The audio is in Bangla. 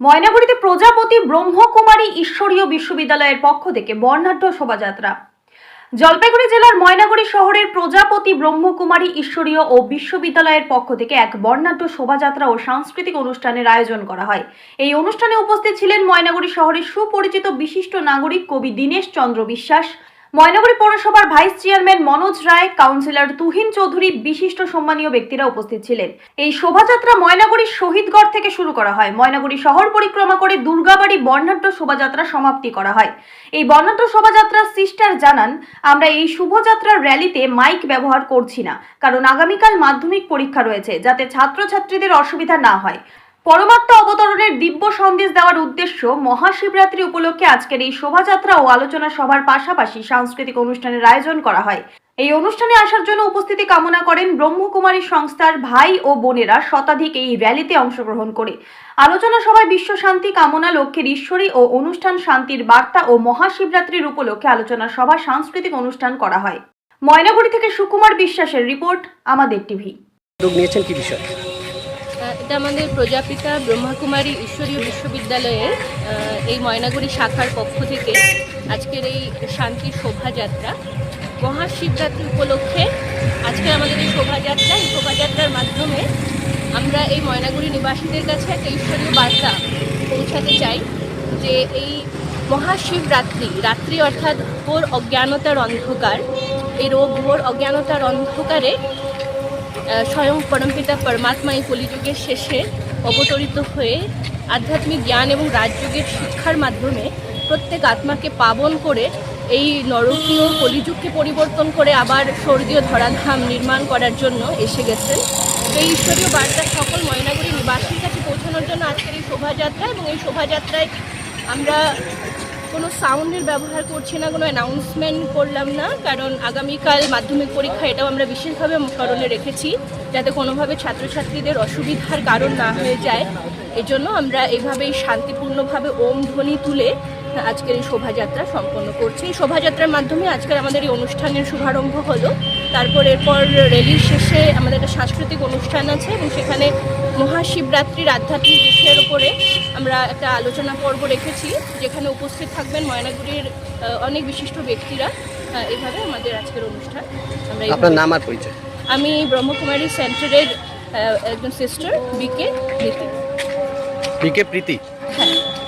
ময়নাগুড়িতে প্রজাপতি ব্রহ্মকুমারী ঈশ্বরীয় বিশ্ববিদ্যালয়ের পক্ষ থেকে বর্ণাঢ্য শোভাযাত্রা। জলপাইগুড়ি জেলার ময়নাগুড়ি শহরের প্রজাপতি ব্রহ্মকুমারী ঈশ্বরীয় ও বিশ্ববিদ্যালয়ের পক্ষ থেকে এক বর্ণাঢ্য শোভাযাত্রা ও সাংস্কৃতিক অনুষ্ঠানের আয়োজন করা হয়। এই অনুষ্ঠানে উপস্থিত ছিলেন ময়নাগুড়ি শহরের সুপরিচিত বিশিষ্ট নাগরিক কবি দীনেশ চন্দ্র বিশ্বাস ময়নাগুড়ি পৌরসভার vice chairman Manoj Roy, councillor Tuhin Chowdhury, বিশিষ্ট সম্মানীয় ব্যক্তিরা উপস্থিত ছিলেন। এই শোভাযাত্রা ময়নাগুড়ির শহীদগড় থেকে শুরু করা হয়। ময়নাগুড়ি শহর পরিক্রমা করে দুর্গাবাড়ি বর্ণাঢ্য শোভাযাত্রা সমাপ্তি করা হয়। এই বর্ণাঢ্য শোভাযাত্রার সিস্টার জানান, আমরা এই শুভযাত্রার র্যালিতে মাইক ব্যবহার করছি না, কারণ আগামীকাল মাধ্যমিক পরীক্ষা রয়েছে, যাতে ছাত্রছাত্রীদের অসুবিধা না হয়। পরমাত্মা অবতরণের দেওয়ার উদ্দেশ্য মহাশিবরাত্রি উপলক্ষে আজকের এই শোভাযাত্রা ও আলোচনা সভার পাশাপাশি সাংস্কৃতিক অনুষ্ঠানের আয়োজন করা হয়। এই অনুষ্ঠানে আসার জন্য উপস্থিতি কামনা করেন ব্রহ্মকুমারী সংস্থার ভাই ও বোনেরা শতাধিক এই র্যালিতে অংশগ্রহণ করে। আলোচনা সভায় বিশ্ব শান্তি, কামনা লক্ষ্যের ঈশ্বরী ও অনুষ্ঠান শান্তির বার্তা ও মহাশিবরাত্রির উপলক্ষে আলোচনা সভা সাংস্কৃতিক অনুষ্ঠান করা হয়। ময়নাগুড়ি থেকে সুকুমার বিশ্বাসের রিপোর্ট, আমাদের টিভি। নিয়েছেন কি বিষয়? এটা আমাদের প্রজাপিতা ব্রহ্মাকুমারী ঈশ্বরীয় বিশ্ববিদ্যালয়ের এই ময়নাগুড়ি শাখার পক্ষ থেকে আজকের এই শান্তি শোভাযাত্রা। মহাশিবরাত্রি উপলক্ষে আজকে আমাদের এই শোভাযাত্রা, এই শোভাযাত্রার মাধ্যমে আমরা এই ময়নাগুড়ি নিবাসীদের কাছে একটা ঈশ্বরীয় বার্তা পৌঁছাতে চাই যে এই মহাশিবরাত্রি, রাত্রি অর্থাৎ ঘোর অজ্ঞানতার অন্ধকার, এই রোগ ঘোর অজ্ঞানতার অন্ধকারে স্বয়ং পরমপিতা পরমাত্মা এই কলিযুগের শেষে অবতরিত হয়ে আধ্যাত্মিক জ্ঞান এবং রাজযোগের শিক্ষার মাধ্যমে প্রত্যেক আত্মাকে পাবন করে এই নরকীয় কলিযুগকে পরিবর্তন করে আবার স্বর্গীয় ধরাধাম নির্মাণ করার জন্য এসে গেছেন। এই ঈশ্বরীয় বার্তা সকল ময়নাগুড়ি নিবাসীর কাছে পৌঁছানোর জন্য আজকের এই শোভাযাত্রা এবং এই শোভাযাত্রায় আমরা কোনো সাউন্ডের ব্যবহার করছি না, কোনো অ্যানাউন্সমেন্ট করলাম না, কারণ আগামীকাল মাধ্যমিক পরীক্ষা এটাও আমরা বিশেষভাবে কারণে রেখেছি, যাতে কোনোভাবে ছাত্রছাত্রীদের অসুবিধার কারণ না হয়ে যায়। এজন্য আমরা এভাবেই শান্তিপূর্ণভাবে ওম ধ্বনি তুলে আজকের এই শোভাযাত্রা সম্পন্ন করছি। এই শোভাযাত্রার মাধ্যমে আজকের আমাদের এই অনুষ্ঠানের শুভারম্ভ হলো। তারপর এরপর র্যালির শেষে আমাদের একটা সাংস্কৃতিক অনুষ্ঠান আছে এবং সেখানে মহাশিবরাত্রির আধ্যাত্মিক বিষয়ের উপরে আমরা একটা আলোচনা পর্ব রেখেছি যেখানে উপস্থিত থাকবেন ময়নাগুড়ির অনেক বিশিষ্ট ব্যক্তিরা। আহ, এইভাবে আমাদের আজকের অনুষ্ঠান আমরা আপনার নাম আর পরিচয়? আমি ব্রহ্মকুমারী সেন্টারের একজন সিস্টার বিকে রীতি বিকে প্রীতি? হ্যাঁ।